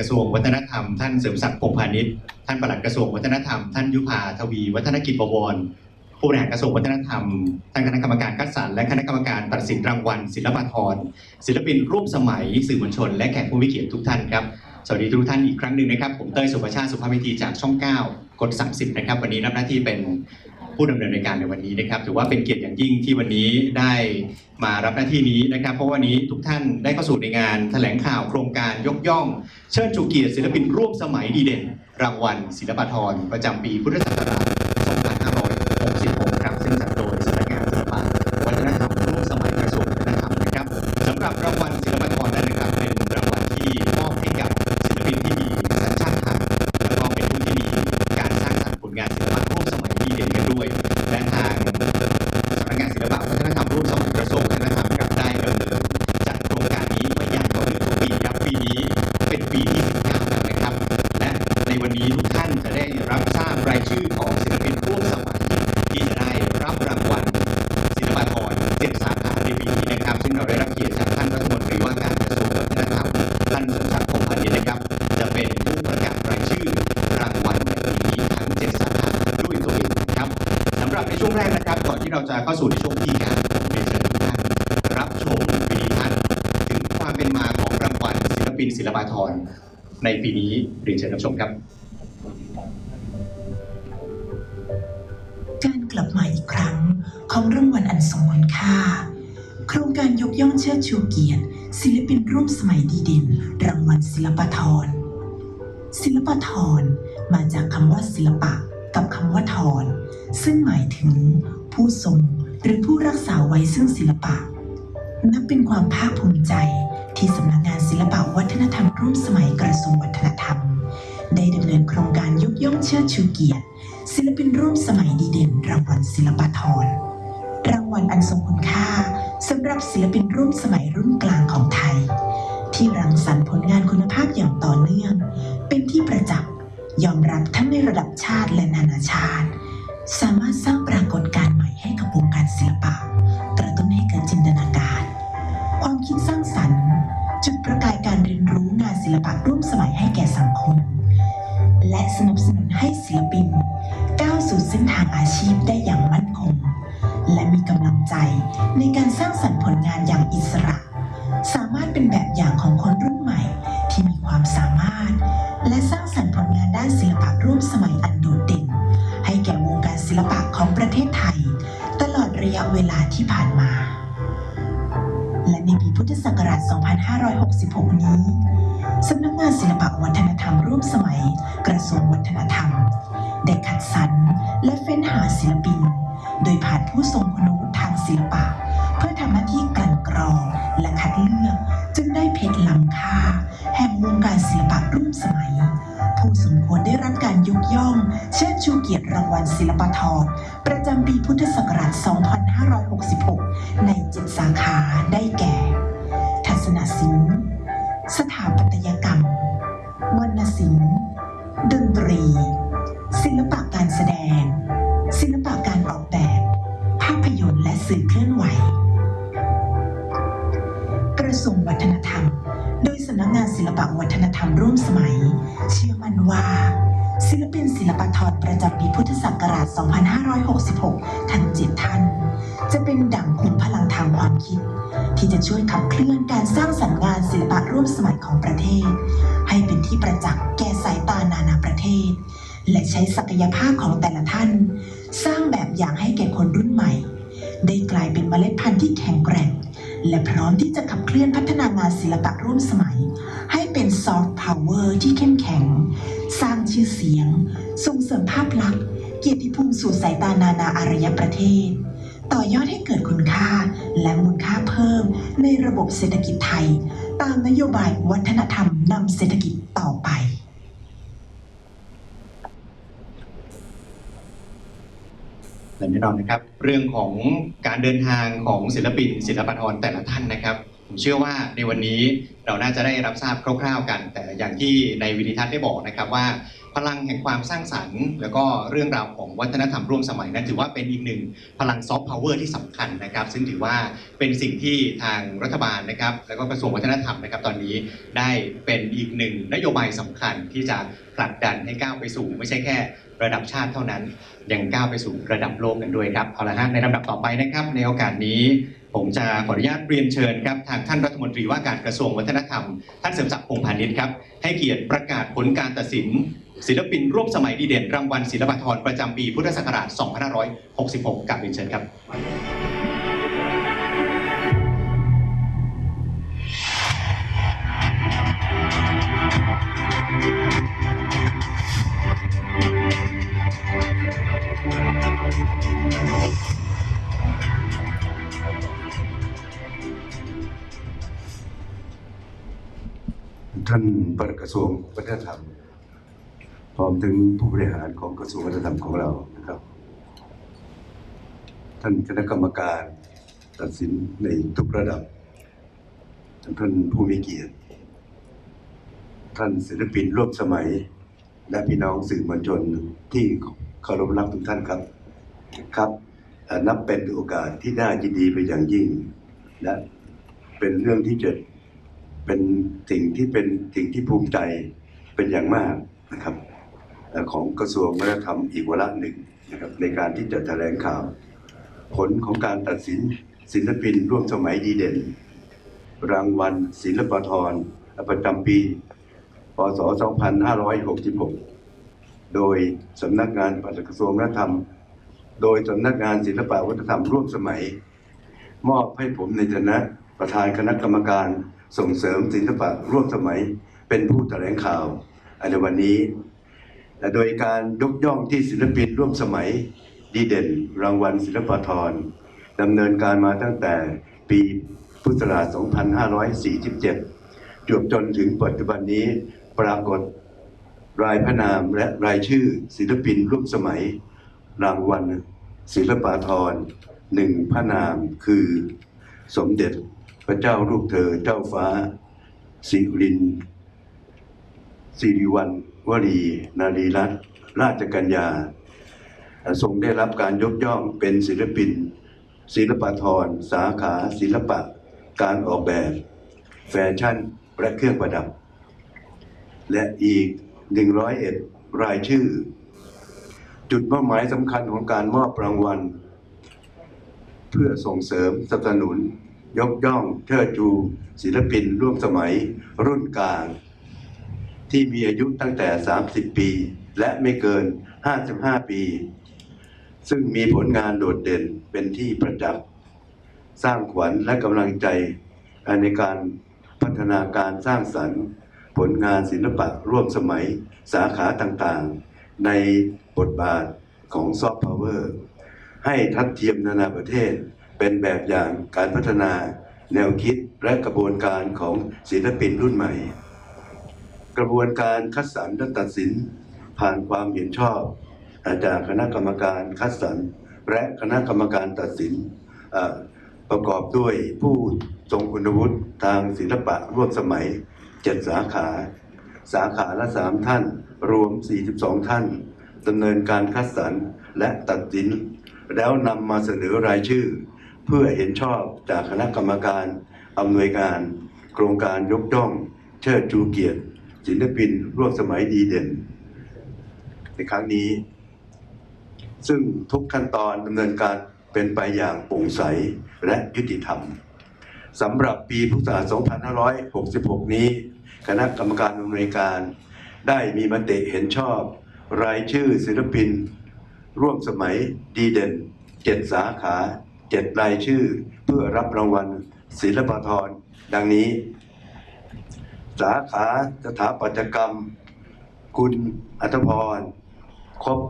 กระทรวงวัฒนธรรม ท่านเสริมศักดิ์พงพาณิชย์ท่านปลัดกระทรวงวัฒนธรรม ท่านยุพาทวี วัฒนกิจบวรผู้บริหารกระทรวงวัฒนธรรมท่านคณะกรรมการคัดสรรและคณะกรรมการตัดสินรางวัล ศิลปากรศิลปินร่วมสมัยสื่อมวลชน และแขกผู้มีเกียรติทุกท่านครับสวัสดีทุกท่านอีกครั้งหนึ่งนะครับ ผมเต้ยสุภาชาติสุภาพวิธีจากช่อง 9 กด 30 นะครับ วันนี้รับหน้าที่เป็น ผู้ดำเนินรายการในวันนี้นะครับถือว่าเป็นเกียรติอย่างยิ่งที่วันนี้ได้มารับหน้าที่นี้นะครับ เพราะวันนี้ทุกท่านได้เข้าสู่ในงานแถลงข่าวโครงการยกย่อง เชิดชูเกียรติศิลปินร่วมสมัยดีเด่น รางวัลศิลปาธรประจำปีพุทธศักราช ก่อนที่เราจะเข้าสู่ในช่วงที่การเรียนเชิญทุกท่านรับชมวิดีทัศน์ถึงความเป็นมาของรางวัลศิลปินศิลปากรในปีนี้เรียนเชิญรับชมครับ การกลับมาอีกครั้งของรางวัลอันทรงคุณค่า โครงการยกย่องเชิดชูเกียรติ ศิลปินร่วมสมัยดีเด่นรางวัลศิลปธรศิลปธรมาจากคำว่าศิลปะ ลปะ นับเป็นความภาคภูมิใจที่สำนักงานศิลปวัฒนธรรมร่วมสมัยกระทรวงวัฒนธรรม ได้ดำเนินโครงการยกย่องเชิดชูเกียรติ ศิลปินร่วมสมัยดีเด่น รางวัลศิลปธรรางวัลอันทรงคุณค่าสำหรับศิลปินร่วมสมัยรุ่นกลางของไทย ที่รังสรรค์ผลงานคุณภาพอย่างต่อเนื่อง เป็นที่ประจักษ์ยอมรับทั้งในระดับชาติและนานาชาติ สามารถสร้างปรากฏการณ์ใหม่ให้กับวงการศิลปะ จินตนาการ ความคิดสร้างสรรค์ จุดประกายการเรียนรู้งานศิลปะร่วมสมัยให้แก่สังคม และสนับสนุนให้ศิลปิน ก้าวสู่เส้นทางอาชีพได้อย่างมั่นคง และมีกำลังใจในการสร้างสรรค์ผลงานอย่างอิสระ สามารถเป็นแบบอย่างของคนรุ่นใหม่ที่มีความสามารถ และสร้างสรรค์ผลงานด้านศิลปะร่วมสมัยอันโดดเด่น ให้แก่วงการศิลปะของประเทศไทย ตลอดระยะเวลาที่ผ่านมา พุทธศักราช 2566 นี้ สำนักงานศิลปวัฒนธรรมร่วมสมัย กระทรวงวัฒนธรรม ได้คัดสรรและเฟ้นหาศิลปิน โดยผ่านผู้ทรงคุณวุฒิทางศิลปะ เพื่อทำหน้าที่กลั่นกรองและคัดเลือก จึงได้เพชรล้ำค่า แห่งวงการศิลปะร่วมสมัย ผู้สมควรได้รับการยกย่อง เชิดชูเกียรติรางวัลศิลปธรประจำปีพุทธศักราช 2566 ในเจ็ดสาขาได้แก่ ดนตรี ศิลปะการแสดง ศิลปะการออกแบบ ภาพยนตร์และสื่อเคลื่อนไหว กระทรวงวัฒนธรรม โดยสำนักงานศิลปะวัฒนธรรมร่วมสมัย เชื่อมั่นว่า ศิลปินศิลปธรประจำปีพุทธศักราช 2566 ทั้งเจ็ดท่าน จะเป็นดั่งขุมพลังทางความคิด ที่จะช่วยขับเคลื่อนการสร้างสรรค์งานศิลปะร่วมสมัยของประเทศ ให้เป็นที่ประจักษ์แก่สายตานานาประเทศ และใช้ศักยภาพของแต่ละท่าน สร้างแบบอย่างให้แก่คนรุ่นใหม่ ได้กลายเป็นเมล็ดพันธุ์ที่แข็งแกร่ง และพร้อมที่จะขับเคลื่อนพัฒนางานศิลปะร่วมสมัย ให้เป็นซอฟต์พาวเวอร์ที่เข้มแข็ง สร้างชื่อเสียง ส่งเสริมภาพลักษณ์ เกียรติภูมิสู่สายตานานาอารยประเทศ ต่อยอดให้เกิดคุณค่าและมูลค่าเพิ่มในระบบเศรษฐกิจไทย ตามนโยบายวัฒนธรรมนำเศรษฐกิจต่อไป แต่แน่นอนนะครับ เรื่องของการเดินทางของศิลปิน ศิลปากรแต่ละท่านนะครับ ผมเชื่อว่าในวันนี้เราน่าจะได้รับทราบคร่าวๆกัน แต่อย่างที่ในวิดีทัศน์ได้บอกนะครับว่า พลังแห่งความสร้างสรรค์ แล้วก็เรื่องราวของวัฒนธรรมร่วมสมัยนั้นถือว่าเป็นอีกหนึ่งพลังซอฟต์พาวเวอร์ที่สำคัญนะครับ ซึ่งถือว่าเป็นสิ่งที่ทางรัฐบาลนะครับ แล้วก็กระทรวงวัฒนธรรมนะครับ ตอนนี้ได้เป็นอีกหนึ่งนโยบายสำคัญที่จะผลักดันให้ก้าวไปสู่ ไม่ใช่แค่ระดับชาติเท่านั้นยังก้าวไปสู่ระดับโลกกันด้วยครับเอาละฮะในลำดับต่อไปนะครับ ในโอกาสนี้ผมจะขออนุญาตเรียนเชิญครับทางท่านรัฐมนตรีว่าการกระทรวงวัฒนธรรม ท่านเสริมศักดิ์พงพาณิชย์ครับให้เกียรติประกาศผลการตัดสิน ศิลปินร่วมสมัยดีเด่นรางวัลศิลปาธรประจำปีพุทธศักราช 2566กับเรียนเชิญครับ ท่านปลัดกระทรวงวัฒนธรรม พร้อมถึงผู้บริหารของกระทรวงวัฒนธรรมของเรานะครับ ท่านคณะกรรมการตัดสินในทุกระดับ ท่านผู้มีเกียรติ ท่านศิลปินร่วมสมัย และพี่น้องสื่อมวลชนที่เคารพรักทุกท่านครับครับนับเป็นโอกาสที่น่ายินดีไปอย่างยิ่ง และเป็นเรื่องที่จะเป็นสิ่งที่เป็นสิ่งที่ภูมิใจเป็นอย่างมากนะครับ ของกระทรวงวัฒนธรรมอีกวาระหนึ่งนะครับในการที่จะแถลงข่าว ผลของการตัดสินศิลปินร่วมสมัยดีเด่น รางวัลศิลปาธรประจำปีพศ 2566 โดยสำนักงานปลัดกระทรวงวัฒนธรรม โดยสำนักงานศิลปวัฒนธรรมร่วมสมัย มอบให้ผมในฐานะประธานคณะกรรมการส่งเสริมศิลปะร่วมสมัย เป็นผู้แถลงข่าวในวันนี้ โดยการยกย่องที่ศิลปินร่วมสมัยดีเด่น รางวัลศิลปาธรดำเนินการมาตั้งแต่ปีพุทธศักราช 2547 จวบจนถึงปัจจุบันนี้ปรากฏรายพระนามและรายชื่อศิลปินร่วมสมัย รางวัลศิลปาธรหนึ่งพระนามคือสมเด็จพระเจ้าลูกเธอเจ้าฟ้าสิริน สิริวัณวรี นารีรัตน์ราชกัญญาทรงได้รับการยกย่องเป็นศิลปิน ศิลปาธรสาขาศิลปะ การออกแบบ แฟชั่นและเครื่องประดับ และอีก 101 รายชื่อ จุดเป้าหมายสำคัญของการมอบรางวัล เพื่อส่งเสริมสนับสนุน ยกย่องเชิดชูศิลปินร่วมสมัยรุ่นกลาง ที่มีอายุตั้งแต่ 30 ปี และไม่เกิน 55 ปี ซึ่งมีผลงานโดดเด่นเป็นที่ประจักษ์สร้างขวัญและกำลังใจในการพัฒนาการสร้างสรรค์ผลงานศิลปะร่วมสมัยสาขาต่างๆ ในบทบาทของซอฟต์พาวเวอร์ให้ทัดเทียมนานาประเทศ เป็นแบบอย่างการพัฒนาแนวคิดและกระบวนการของศิลปินรุ่นใหม่ ระบวนการคัดสรรและตัดสินผ่านความเห็นชอบจากคณะกรรมการคัดสรรและคณะกรรมการตัดสินประกอบด้วยผู้ทรงคุณวุฒิทางศิลปะร่วมสมัย7สาขา สาขาละ3ท่าน รวม 42 ท่านดำเนินการคัดสรรและตัดสิน แล้วนำมาเสนอรายชื่อ เพื่อเห็นชอบจากคณะกรรมการอำนวยการ โครงการยกย่อง เชิดชูเกียรติ ศิลปินร่วมสมัยดีเด่น ในครั้งนี้ ซึ่งทุกขั้นตอนดำเนินการเป็นไปอย่างโปร่งใสและยุติธรรมสำหรับปีพุทธศักราช 2566 นี้ คณะกรรมการอำนวยการ ได้มีมติเห็นชอบ รายชื่อศิลปิน ร่วมสมัยดีเด่น 7 สาขา 7 รายชื่อ เพื่อรับรางวัลศิลปาธรดังนี้ สาขาสถาปัตยกรรม คุณอัธพร ครบ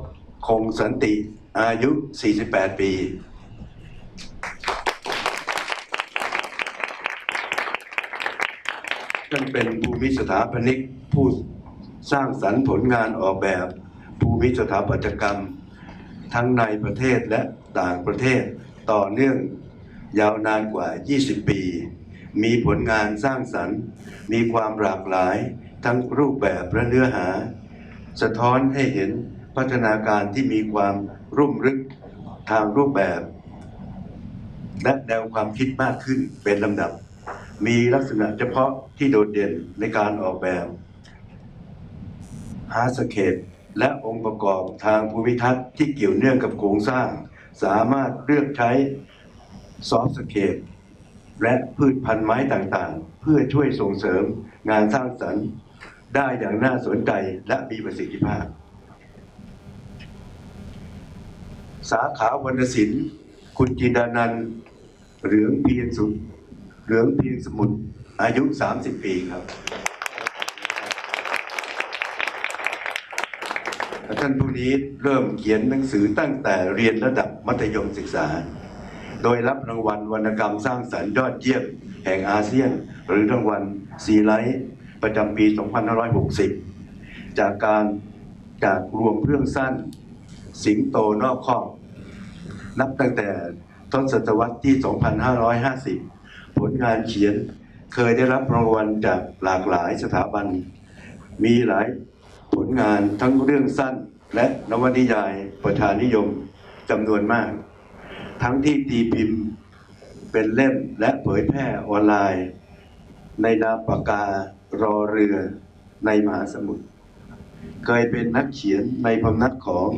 คงสันติอายุ 48 ปี ท่านเป็นภูมิสถาปนิกผู้สร้างสรรค์ผลงานออกแบบภูมิสถาปัตยกรรม ทั้งในประเทศและต่างประเทศต่อเนื่องยาวนานกว่า 20 ปี มีผลงานสร้างสรรค์ มีความหลากหลายทั้งรูปแบบและเนื้อหา สะท้อนให้เห็นพัฒนาการที่มีความรุ่มรึกทางรูปแบบ และแนวความคิดมากขึ้นเป็นลำดับ มีลักษณะเฉพาะที่โดดเด่นในการออกแบบฮาร์สเคปและองค์ประกอบทางภูมิทัศน์ที่เกี่ยวเนื่องกับโครงสร้าง สามารถเลือกใช้ซอฟต์สเคป และพืชพันธุ์ไม้ต่างๆ เพื่อช่วยส่งเสริมงานสร้างสรรค์ได้อย่างน่าสนใจและมีประสิทธิภาพ สาขาวรรณศิลป์คุณจินดานันเหลืองเพียงสุดเหลืองเพียงสมุทรอายุ 30 ปีครับ ท่านผู้นี้เริ่มเขียนหนังสือตั้งแต่เรียนระดับมัธยมศึกษา โดยรับรางวัลวรรณกรรมสร้างสรรค์ยอดเยี่ยมแห่งอาเซียน หรือรางวัลซีไลท์ประจำปี 2560 จากการจากรวมเรื่องสั้น สิงโตนอกคอกนับตั้งแต่ต้นศตวรรษที่ 2550 ผลงานเขียนเคยได้รับรางวัลจากหลากหลายสถาบัน มีหลายผลงานทั้งเรื่องสั้นและนวนิยายประชานิยมจำนวนมาก ทั้งที่ตีพิมพ์เป็นเล่มและเผยแพร่ออนไลน์ ในนามปากการอเรือในมหาสมุทรเคยเป็นนักเขียนในพำนักของ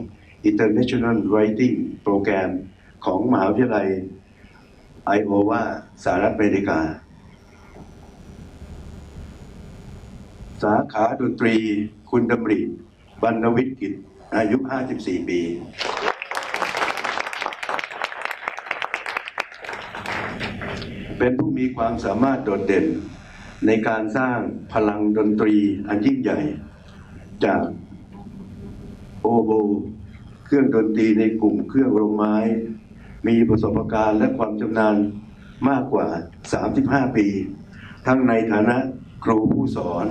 International Writing Program ของมหาวิทยาลัยไอโอวาสหรัฐอเมริกา สาขาดนตรีคุณดำริบรรณวิทย์กิจอายุ 54 ปี เป็นผู้มีความสามารถโดดเด่น ในการสร้างพลังดนตรีอันยิ่งใหญ่ จากโอโบ เครื่องดนตรีในกลุ่มเครื่องลมไม้ มีประสบการณ์และความชำนาญมากกว่า 35 ปี ทั้งในฐานะครูผู้สอน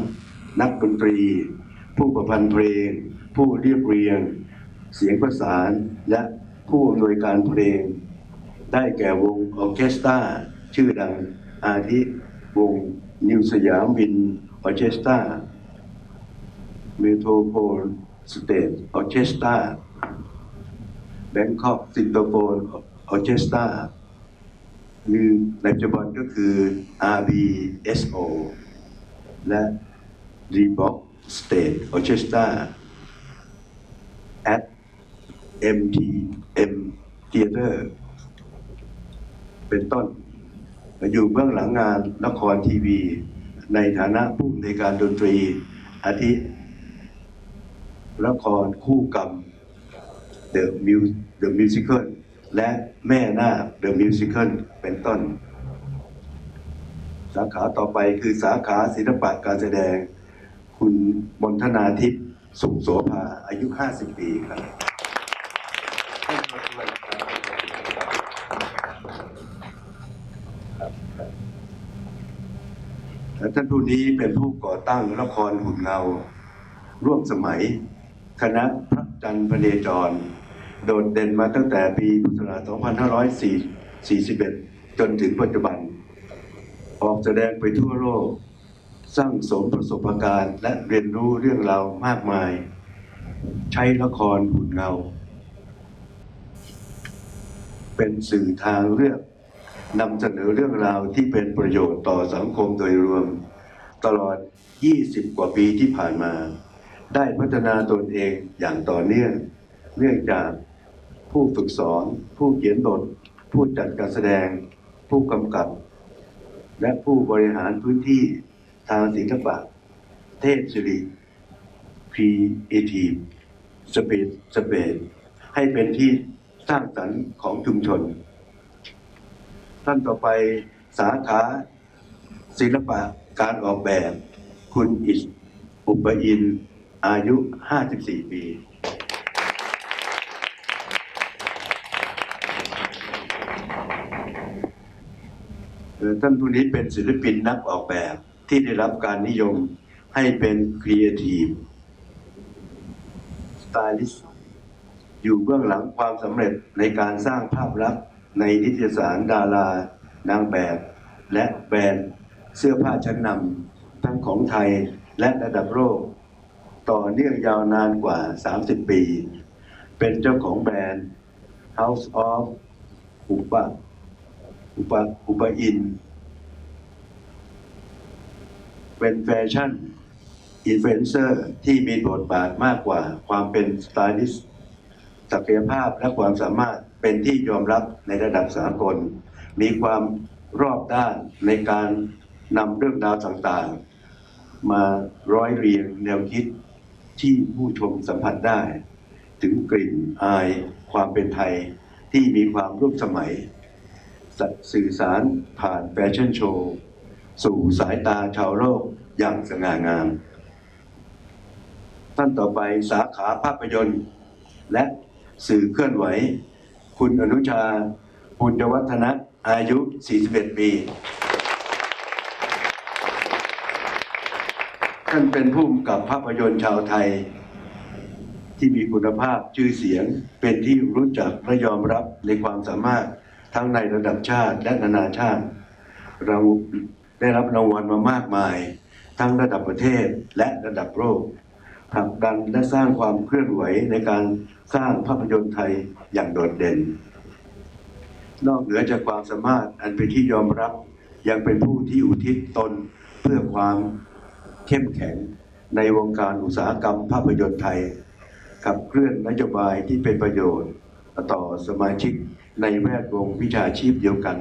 นักดนตรี ผู้ประพันธ์เพลง ผู้เรียบเรียง เสียงประสานและผู้อำนวยการเพลง ได้แก่วงออเคสตรา ชื่อดังอาทิวงนิวสยามวินออเคสตราเมโทรโพลสเตทออเคสตราแบงคอกซินโตโฟนออเคสตราหรือในปัจจุบันก็คือ RBSO และ Reebok State Orchestra at MTM Theater เป็นต้น อยู่เบื้องหลังงานละครทีวี ในฐานะผู้ในการดนตรี อาทิละครคู่กรรม The Mu- The Musical และแม่นาค The Musical เป็นต้น สาขาต่อไปคือสาขาศิลปะการแสดง คุณมนทนาทิพย์สุขโสภาอายุ 50 ปีครับ และ ท่านผู้นี้เป็นผู้ก่อตั้งละครหุ่นเงา ร่วมสมัย คณะพระจันทร์พเนจร โดดเด่นมาตั้งแต่ปีพุทธศักราช2541 จนถึงปัจจุบัน ออกแสดงไปทั่วโลก สร้างสมประสบการณ์และเรียนรู้เรื่องราวมากมาย ใช้ละครหุ่นเงา เป็นสื่อทางเลือก นำเสนอเรื่องราวที่เป็นประโยชน์ต่อสังคมโดยรวม ตลอด 20 กว่าปีที่ผ่านมา ได้พัฒนาตนเองอย่างต่อเนื่อง เนื่องจากผู้ฝึกสอน ผู้เขียนบท ผู้จัดการแสดง ผู้กำกับ และผู้บริหารพื้นที่ทางศิลปะ เทพสิริครีเอทีฟสเปซสเปซให้เป็นที่สร้างสรรค์ของชุมชน ท่านต่อไปสาขาศิลปะการออกแบบ คุณอิสอุปอิน อายุ 54 ปี ท่านผู้นี้เป็นศิลปินนักออกแบบที่ได้รับการนิยมให้เป็นครีเอทีฟสไตลิสต์อยู่เบื้องหลังความสำเร็จในการสร้างภาพลักษณ์ ในนิตยสารดารานางแบบ และแบรนด์เสื้อผ้าชั้นนำทั้งของไทยและระดับโลก ต่อเนื่องยาวนานกว่า 30 ปี เป็นเจ้าของแบรนด์ House of อุปะอุปะอุปอิน เป็นแฟชั่นอินฟลูเอนเซอร์ที่มีบทบาทมากกว่าความเป็นสไตลิสต์ศักยภาพและความสามารถ เป็นที่ยอมรับในระดับสากล มีความรอบด้านในการนำเรื่องราวต่างๆ มาร้อยเรียงแนวคิดที่ผู้ชมสัมผัสได้ ถึงกลิ่นอายความเป็นไทยที่มีความร่วมสมัย สื่อสารผ่านแฟชั่นโชว์ สู่สายตาชาวโลกอย่างสง่างามท่านต่อไปสาขาภาพยนตร์ และสื่อเคลื่อนไหว คุณอนุชาปุญญวัฒนะ อายุ 41 ปี ท่านเป็นผู้กำกับภาพยนตร์ชาวไทย ที่มีคุณภาพชื่อเสียงเป็นที่รู้จักและยอมรับในความสามารถทั้งในระดับชาติและนานาชาติ เราได้รับรางวัลมามากมาย ทั้งระดับประเทศและระดับโลก ผลักดันและสร้างความเคลื่อนไหวในการสร้างภาพยนตร์ไทยอย่างโดดเด่น นอกเหนือจากความสามารถอันเป็นที่ยอมรับ ยังเป็นผู้ที่อุทิศตนเพื่อความเข้มแข็งในวงการอุตสาหกรรมภาพยนตร์ไทยขับเคลื่อนนโยบายที่เป็นประโยชน์ ต่อสมาชิกในแวดวงวิชาชีพเดียวกัน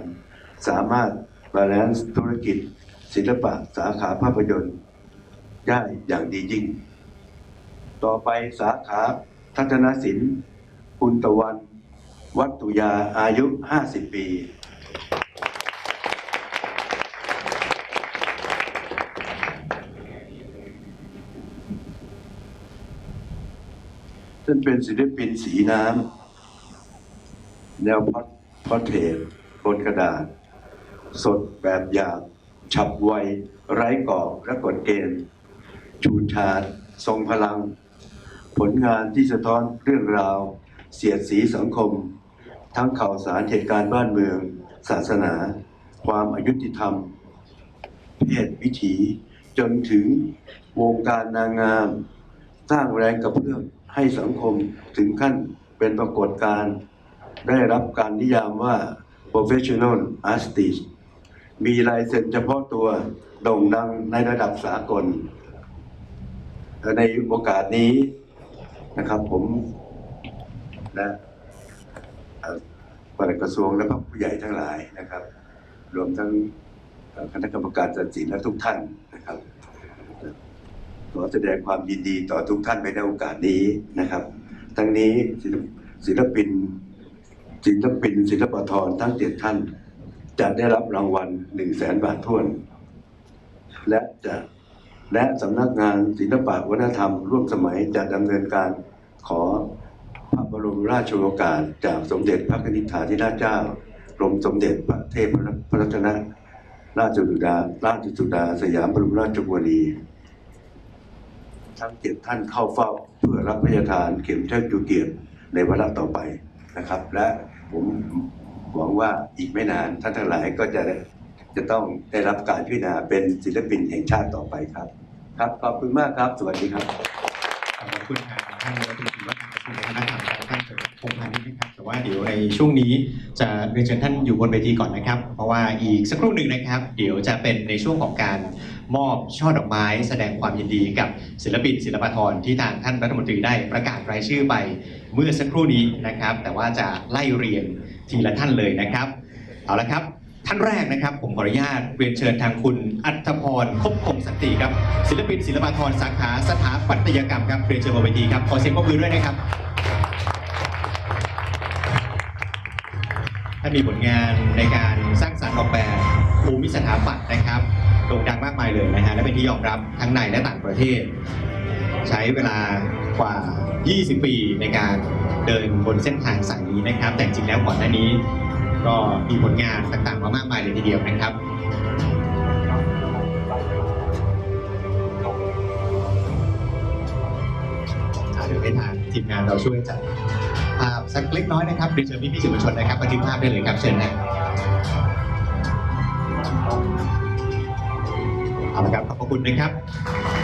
สามารถบาลานซ์ธุรกิจ ศิลปะสาขาภาพยนตร์ได้อย่างดียิ่ง ต่อไปสาขาทัศนศิลป์คุณตะวัน วัตถุยาอายุ 50 ปี ท่านเป็นศิลปินสีน้ำ แนวพอดพอดเทรตบนกระดาษ สดแบบหยาบฉับไว ไร้กรอบและกฎเกณฑ์ ชูชาดทรงพลัง ผลงานที่สะท้อนเรื่องราว เสียดสีสังคม ทั้งข่าวสารเหตุการณ์บ้านเมือง ศาสนา ความอายุติธรรม เพศวิถี จนถึงวงการนางงาม สร้างแรงกระเพื่อมให้สังคมถึงขั้นเป็นปรากฏการณ์ได้รับการนิยามว่า professional artist มีลายเซ็นเฉพาะตัวโด่งดังในระดับสากล ในโอกาสนี้ นะครับผมและเอ่อปลัดกระทรวงและผู้ใหญ่ทั้งหลายนะครับ รวมทั้งคณะกรรมการตัดสินและทุกท่านนะครับขอแสดงความยินดีต่อทุกท่านในโอกาสนี้นะครับ ทั้งนี้ศิลปินศิลปิน ศิลปธรทั้งเจ็ดท่าน จะได้รับรางวัลหนึ่งแสนบาททวน และจะ และสำนักงานศิลปะวัฒนธรรม ร่วมสมัยจะดำเนินการขอพระบรมราชโองการจากสมเด็จพระนิธิถาธิราชเจ้ากรมสมเด็จพระเทพพระรัตนราชสุดาราชสุดา สยามบรมราชกุมารีทั้งเจ็ดท่านเข้าเฝ้าเพื่อรับพระราชทานเข็มเชิดชูเกียรติในวาระต่อไปนะครับ และผมหวังว่าอีกไม่นานท่านทั้งหลายก็จะจะต้องได้รับการพิจารณาเป็นศิลปินแห่งชาติต่อไปครับ ครับ ขอบคุณมากครับ สวัสดีครับ ขอบคุณทางท่านรัฐมนตรีว่าการกระทรวงวัฒนธรรมท่านพงษ์พาณิชย์นะครับ แต่ว่าเดี๋ยวในช่วงนี้จะเรียนเชิญท่านอยู่บนเวทีก่อนนะครับ เพราะว่าอีกสักครู่หนึ่งนะครับ เดี๋ยวจะเป็นในช่วงของการมอบช่อดอกไม้ แสดงความยินดีกับศิลปินศิลปาธรที่ทางท่านรัฐมนตรีได้ประกาศรายชื่อไปเมื่อสักครู่นี้นะครับ แต่ว่าจะไล่เรียงทีละท่านเลยนะครับ เอาละครับ ท่านแรกนะครับ ผมขออนุญาตเรียนเชิญทางคุณอัธพรคบคงสันติครับ ศิลปินศิลปาธรสาขาสถาปัตยกรรมครับเรียนเชิญบนเวทีครับขอเสียงปรบมือด้วยนะครับท่านมีผลงานในการสร้างสรรค์ออกแบบภูมิสถาปัตย์นะครับโด่งดังมากมายเลยนะฮะและเป็นที่ยอมรับทั้งในและต่างประเทศ ใช้เวลากว่า 20 ปีในการเดินบนเส้นทางสายนี้นะครับ แต่จริงแล้วก่อนหน้านี้ ก็มีผลงานต่างๆมามากมายเลยทีเดียวนะครับเดี๋ยวให้ทางทีมงานเราช่วยจัดภาพสักเล็กน้อยนะครับเรียนเชิญพี่ๆสื่อมวลชนนะครับบันทึกภาพได้เลยครับเชิญนะเอาละครับขอบคุณนะครับ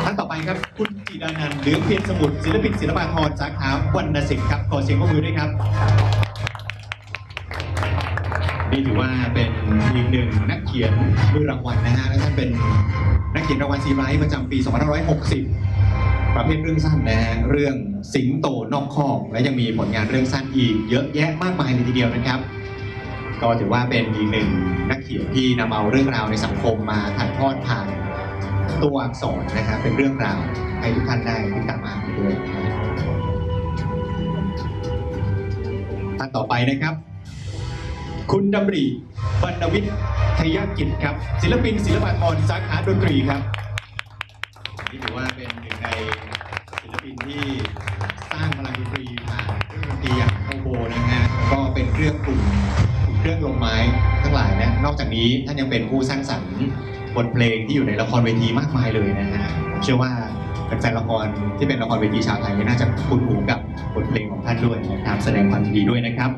ท่านต่อไปครับคุณจิดานันหลือเพียรสมุทรศิลปินศิลปากรสาขาวรรณศิลป์ครับขอเสียงปรบมือด้วยครับ นี่ถือว่าเป็นอีกหนึ่งนักเขียนมือรางวัลนะฮะและท่านเป็นนักเขียนรางวัลซีไรต์ประจำปี 2560 ประเภทเรื่องสั้นนะฮะเรื่องสิงโตนอกคอกและยังมีผลงานเรื่องสั้นอีกเยอะแยะมากมายเลยทีเดียวนะครับ ก็ถือว่าเป็นอีกหนึ่งนักเขียนที่นำเอาเรื่องราวในสังคมมาถ่ายทอดผ่านตัวอักษรนะครับเป็นเรื่องราวให้ทุกท่านได้ติดตามอ่าด้วยท่านต่อไปนะครับ คุณดำริบรรณวิทย์ทยกิจครับ ศิลปินศิลปากรสาขาดนตรีครับนี่ถือว่าเป็นหนึ่งในศิลปินที่สร้างพลังดนตรีผ่านเครื่องดนตรีอย่างโอโบนะฮะก็เป็นเครื่องกลุ่มเครื่องลมไม้ทั้งหลายนะนอกจากนี้ท่านยังเป็นผู้สร้างสรรค์บทเพลงที่อยู่ในละครเวทีมากมายเลยนะฮะผมเชื่อว่าแฟนละครที่เป็นละครเวทีชาวไทยเนี่ยน่าจะคุ้นหูกับบทเพลงของท่านด้วยนะครับ แสดงความยินดีด้วยนะครับ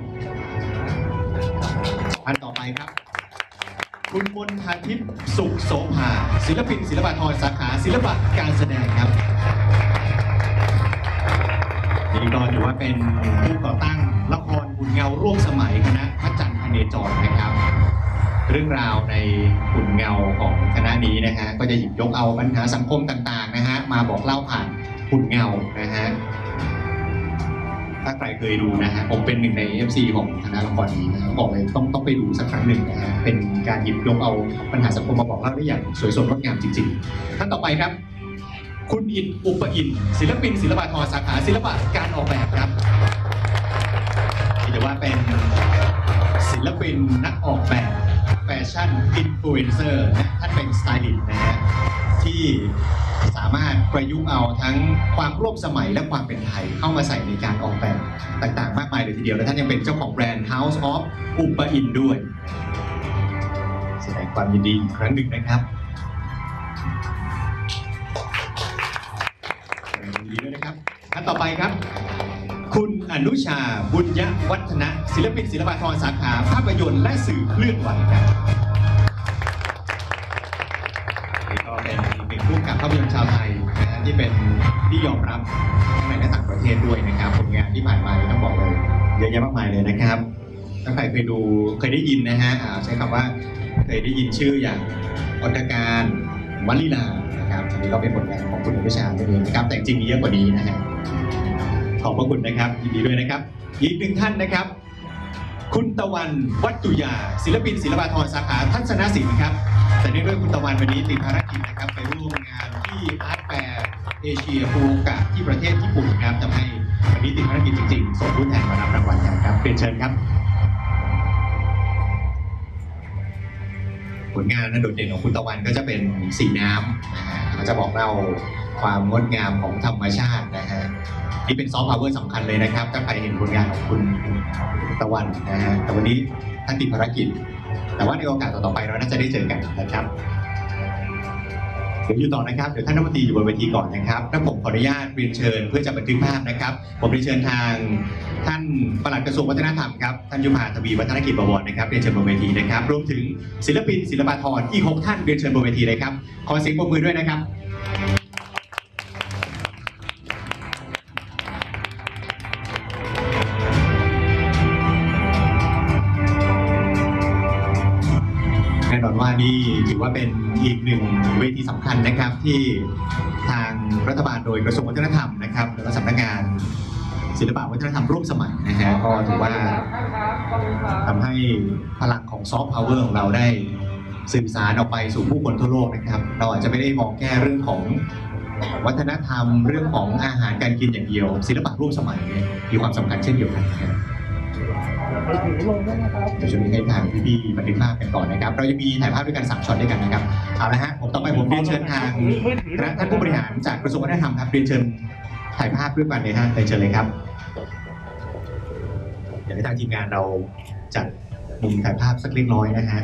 ครับ คุณมนทาทิพย์สุขโสภาศิลปินศิลปากรสาขาศิลปะการแสดงครับนี่ก็ถือว่าเป็นผู้ก่อตั้งละครบุญเงาร่วมสมัยคณะพระจันทร์พเนจรนะครับ เรื่องราวในหุ่นเงาของคณะนี้นะฮะก็จะหยิบยกเอาปัญหาสังคมต่างๆนะฮะมาบอกเล่าผ่านหุ่นเงานะฮะ ถ้าใครเคยดูนะฮะผมเป็นหนึ่งใน FC ของคณะละครนี้นะครับบอกเลยต้องต้องไปดูสักครั้งหนึ่งนะฮะเป็นการหยิบยกเอาปัญหาสังคมมาบอกเล่าได้อย่างสวยสดงดงามจริงๆท่านต่อไปครับ คุณอินอุปอิน ศิลปิน ศิลปากรสาขาศิลปะการออกแบบครับนี่ถือว่าเป็นศิลปินนักออกแบบแฟชั่นอินฟลูเอนเซอร์นะท่านเป็นสไตลิสต์นะฮะที่ สามารถประยุกต์เอาทั้งความร่วมสมัยและความเป็นไทยเข้ามาใส่ในการออกแบบต่างๆ มากมายเลยทีเดียว และท่านยังเป็นเจ้าของแบรนด์ House of อุปอินด้วย แสดงความยินดีอีกครั้งหนึ่งนะครับยินดีด้วยนะครับท่านต่อไปครับ คุณอนุชาบุญยวัฒนะศิลปินศิลปากรสาขาภาพยนตร์และสื่อเคลื่อนไหวครับ ที่เป็นที่ยอมรับในและต่างประเทศด้วยนะครับผลงานที่ผ่านมาต้องบอกเลยเยอะแยะมากมายเลยนะครับ ถ้าใครเคยดูเคยได้ยินนะฮะใช้คำว่าเคยได้ยินชื่ออย่างอตการวัลีลานะครับอันนี้ก็เป็นผลงานของคุณอนุชาตัวเองนะครับ แต่จริงมีเยอะกว่านี้นะฮะขอบพระคุณนะครับยินดีด้วยนะครับอีกหนึ่งท่านนะครับ คุณตะวันวัตตุยา ศิลปินศิลปากรสาขาทัศนศิลป์ครับแต่เนื่องด้วยคุณตะวันวันนี้ติดภารกิจนะครับไปร่วมงานที่อาร์ เอเชียฟูกะที่ประเทศญี่ปุ่นครับทำให้วันนี้ติดภารกิจจริงๆ ส่งผู้แทนมารับรางวัลกันครับเรียนเชิญครับ ผลงานนั้นโดดเด่นของคุณตะวันก็จะเป็นสีน้ำนะฮะก็จะบอกเล่าความงดงามของธรรมชาตินะฮะนี่เป็นซอฟต์พาวเวอร์สำคัญเลยนะครับ ถ้าใครเห็นผลงานของคุณตะวันนะฮะแต่วันนี้ท่านติดภารกิจ แต่ว่าในโอกาสต่อๆไปเราน่าจะได้เจอกันนะครับ ดี๋ยวอยู่ต่อนะครับ เดี๋ยวท่านรัฐมนตรีอยู่บนเวทีก่อนนะครับแล้วผมขออนุญาตเรียนเชิญเพื่อจะบันทึกภาพนะครับ ผมเรียนเชิญทางท่านปลัดกระทรวงวัฒนธรรมครับ ท่านยุพาทวีวัฒนกิจบวรนะครับ เรียนเชิญบนเวทีนะครับ รวมถึงศิลปินศิลปากรอีกหกท่านเรียนเชิญบนเวทีเลยครับ ขอเสียงปรบมือด้วยนะครับแน่นอนว่านี่ อว่าเป็นอีกหนึ่งเวทีสำคัญนะครับที่ทางรัฐบาลโดยกระทรวงวัฒนธรรมนะครับและก็สำนักงานศิลปวัฒนธรรมร่วมสมัยนะฮะก็ถือว่าทำให้พลังของซอฟต์พาวเวอร์ของเราได้สื่อสารออกไปสู่ผู้คนทั่วโลกนะครับ เราอาจจะไม่ได้มองแค่เรื่องของวัฒนธรรมเรื่องของอาหารการกินอย่างเดียว ศิลปะร่วมสมัยเนี่ยมีความสำคัญเช่นเดียวกัน นะครับเดี๋ยวช่วงนี้ให้ทางพี่ๆบันทึกภาพกันก่อนนะครับ เราจะมีถ่ายภาพด้วยกันสามช็อตด้วยกันนะครับ เอาละฮะ ผมต่อไปผมเรียนเชิญทางคณะท่านผู้บริหารจากกระทรวงวัฒนธรรมครับเรียนเชิญถ่ายภาพด้วยกันเลยฮะเรียนเชิญเลยครับ เดี๋ยวให้ทางทีมงานเราจัดมุมถ่ายภาพสักเล็กน้อยนะฮะ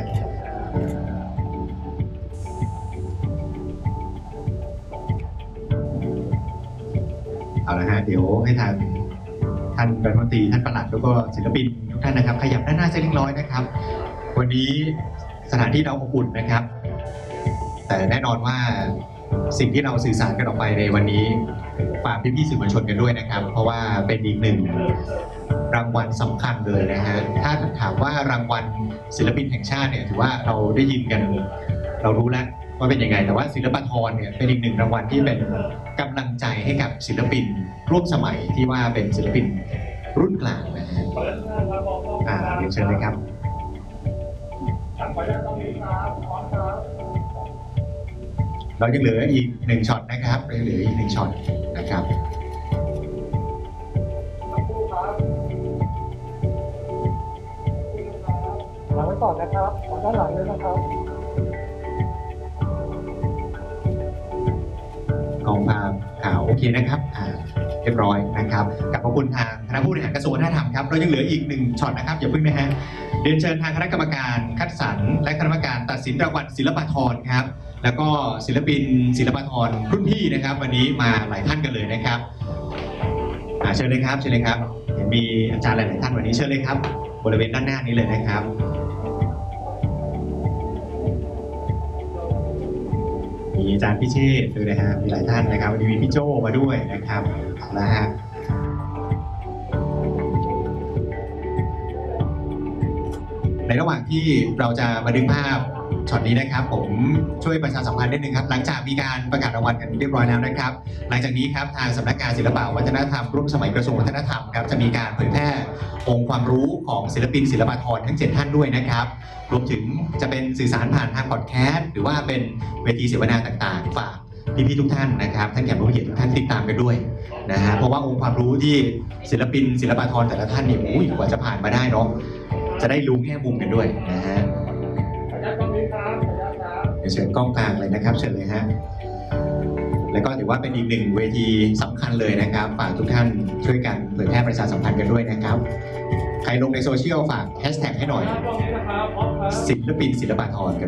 เอาละฮะเดี๋ยวให้ทางท่านรัฐมนตรีท่านประหลัดแล้วก็ศิลปิน ท่านนะครับ ขยับด้านหน้าเส้นเล็กน้อยนะครับ วันนี้สถานที่เราอบอุ่นนะครับ แต่แน่นอนว่าสิ่งที่เราสื่อสารกันออกไปในวันนี้ฝากพี่ๆสื่อมวลชนกันด้วยนะครับ เพราะว่าเป็นอีกหนึ่งรางวัลสำคัญเลยนะฮะถ้าถามว่ารางวัลศิลปินแห่งชาติเนี่ยถือว่าเราได้ยินกัน เรารู้แล้วว่าเป็นยังไง แต่ว่าศิลปาธรเนี่ยเป็นอีกหนึ่งรางวัลที่เป็นกำลังใจให้กับศิลปินร่วมสมัยที่ว่าเป็นศิลปินรุ่นกลางนะฮะ อ่าเรียนเชิญเลยครับเรายังเหลืออีกหนึ่งช็อตนะครับยังเหลืออีกหนึ่งช็อตนะครับหลังไว้ก่อนนะครับขอด้านหลังเลยนะครับกองภาพข่าวโอเคนะครับอ่าเรียบร้อยนะครับกับขอบคุณทางค ณะผู้บริหารกระทรวงวัฒนธรรมครับเรายังเหลืออีกหนึ่งช็อตนะครับอย่าเพิ่งนะฮะเรียนเชิญทางคณะกรรมการคัดสรรและคณะกรรมการตัดสินรางวัลศิลปาธรครับ แล้วก็ศิลปินศิลปาธรรุ่นพี่นะครับ วันนี้มาหลายท่านกันเลยนะครับอ่าเชิญเลยครับเชิญเลยครับเห็นมีอาจารย์หลาย ๆ ท่านวันนี้เชิญเลยครับ บริเวณด้านหน้านี้เลยนะครับมีอาจารย์พิเชษด้วยนะฮะมีหลายท่านนะครับวันนี้มีพี่โจมาด้วยนะครับเอาละฮะ ระหว่างที่เราจะบันทึกภาพช็อตนี้นะครับ ผมช่วยประชาสัมพันธ์นิดนึงครับ หลังจากมีการประกาศรางวัลกันเรียบร้อยแล้วนะครับ หลังจากนี้ครับทางสำนักงานศิลปวัฒนธรรมร่วมสมัยกระทรวงวัฒนธรรมครับจะมีการเผยแพร่องค์ความรู้ของศิลปินศิลปาธรทั้ง 7 ท่านด้วยนะครับ รวมถึงจะเป็นสื่อสารผ่านทางพอดแคสต์หรือว่าเป็นเวทีเสวนาต่างๆฝากพี่ๆทุกท่านนะครับท่านแขกผู้เกียรติทุกท่านติดตามกันด้วยนะฮะเพราะว่าองค์ความรู้ที่ศิลปินศิลปาธรแต่ละท่านเนี่ยอุ้ยกว่าจะผ่านมาได้เนาะ จะได้รู้แง่มุมกันด้วยนะฮะเดี๋ยวเชิญกล้องกลางเลยนะครับ เชิญเลยฮะแล้วก็ถือว่าเป็นอีกหนึ่งเวทีสำคัญเลยนะครับฝากทุกท่านช่วยกันเผยแพร่ประชาสัมพันธ์กันด้วยนะครับ ใครลงในโซเชียลฝากแฮชแท็กให้หน่อยตรงนี้นะครับพร้อมครับศิลปินศิลปาธร